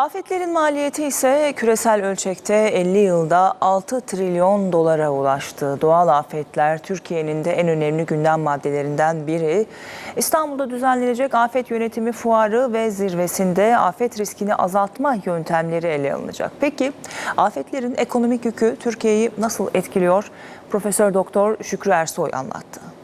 Afetlerin maliyeti ise küresel ölçekte 50 yılda 6 trilyon dolara ulaştı. Doğal afetler Türkiye'nin de en önemli gündem maddelerinden biri. İstanbul'da düzenlenecek afet yönetimi fuarı ve zirvesinde afet riskini azaltma yöntemleri ele alınacak. Peki afetlerin ekonomik yükü Türkiye'yi nasıl etkiliyor? Profesör Doktor Şükrü Ersoy anlattı.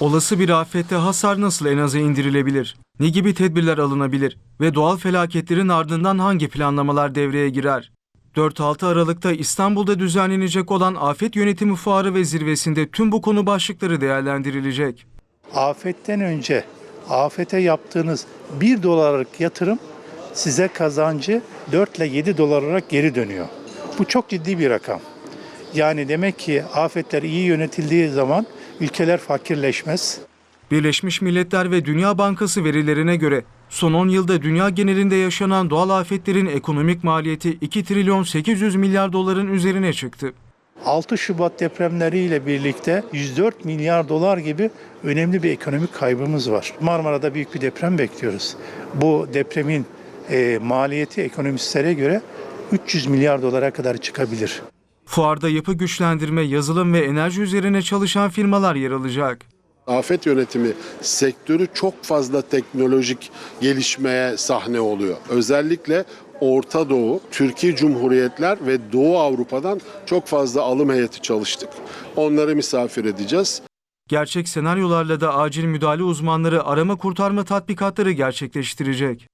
Olası bir afette hasar nasıl en aza indirilebilir? Ne gibi tedbirler alınabilir? Ve doğal felaketlerin ardından hangi planlamalar devreye girer? 4-6 Aralık'ta İstanbul'da düzenlenecek olan Afet Yönetimi Fuarı ve zirvesinde tüm bu konu başlıkları değerlendirilecek. afetten önce afete yaptığınız 1 dolarlık yatırım size kazancı 4 ile 7 dolar olarak geri dönüyor. Bu çok ciddi bir rakam. Yani demek ki afetler iyi yönetildiği zaman ülkeler fakirleşmez. Birleşmiş Milletler ve Dünya Bankası verilerine göre son 10 yılda dünya genelinde yaşanan doğal afetlerin ekonomik maliyeti 2 trilyon 800 milyar doların üzerine çıktı. 6 Şubat depremleriyle birlikte 104 milyar dolar gibi önemli bir ekonomik kaybımız var. Marmara'da büyük bir deprem bekliyoruz. Bu depremin e, maliyeti ekonomistlere göre 300 milyar dolara kadar çıkabilir. Fuarda yapı güçlendirme, yazılım ve enerji üzerine çalışan firmalar yer alacak. Afet yönetimi sektörü çok fazla teknolojik gelişmeye sahne oluyor. Özellikle Orta Doğu, Türkiye Cumhuriyetler ve Doğu Avrupa'dan çok fazla alım heyeti çalıştık. Onları misafir edeceğiz. Gerçek senaryolarla da acil müdahale uzmanları arama kurtarma tatbikatları gerçekleştirecek.